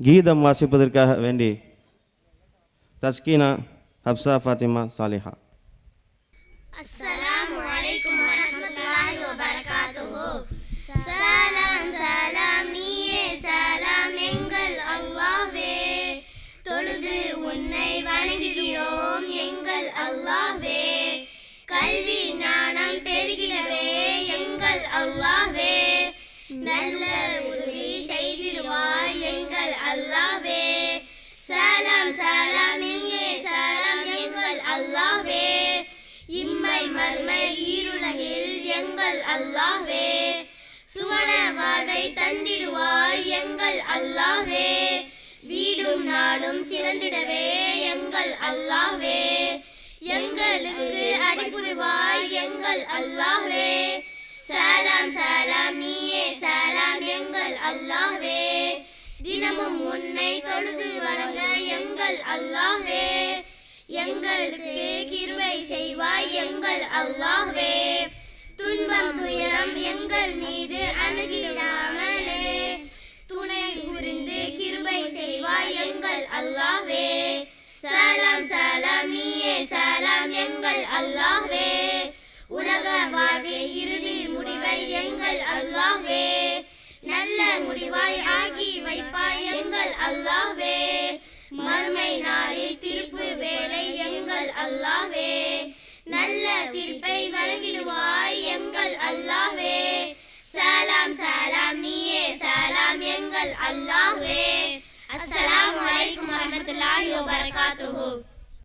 கீதம் வாசிப்பதற்காக வேண்டி தஸ்கீனா ஹப்சா ஃபாத்திமா சாலிஹா. அஸ்ஸலாமு அலைக்கும் வரஹ்மத்துல்லாஹி சலாம் சலாம் நீயே சலாம் எங்கள் அல்லாஹ்வே. தொழுது உன்னை வணங்குகிறோம் எங்கள் அல்லாஹ்வே. கல்வி ஞானம் பெருகிடவே எங்கள் அல்லாஹ்வே. நல்ல அல்லாவே அல்லாஹ்வே. சலாம் சலாம் நீயே சலாம் எங்கள் அல்லாவே இம்மை மர்மை ஈருலகில் எங்கள் அல்லாஹ்வே. சுவன வாழ்வை தந்திடுவாய் எங்கள் அல்லாஹ்வே. வீடும் நாடும் சிறந்திடவே எங்கள் அல்லாவே எங்களுக்கு அறிபுரிவாய் எங்கள் அல்லாஹ்வே. சலாம் சலாம் நீயே சலாம் எங்கள் அல்லாஹ்வே. தினமும் உன்னை தொழுது வணங்க எங்கள் அல்லாஹ்வே. எங்களுக்கு கிருபை செய்வாய் எங்கள் அல்லாஹ்வே. துன்பம் துயரம் எங்கள் மீது அணுகிடாமலே. துணை புரிந்து கிருபை செய்வாய் எங்கள் அல்லாஹ்வே. சலாம் சலாம் நீயே சலாம் எங்கள் அல்லாஹ்வே. உலக வாழ்வில் இறுதி முடிவை எங்கள் அல்லாஹ்வே. நல்ல முடிவாய் அல்லாஹ்வே மறுமை நாளில் தீர்ப்பு வேலை எங்கள் அல்லாஹ்வே. நல்ல தீர்ப்பை வழங்கிடுவாய் எங்கள் அல்லாஹ்வே. சலாம் சலாம் நீயே சலாம் எங்கள் அல்லாஹ்வே. அஸ்ஸலாமு அலைக்கும் வரஹ்மத்துல்லாஹி வபரகாத்துஹு.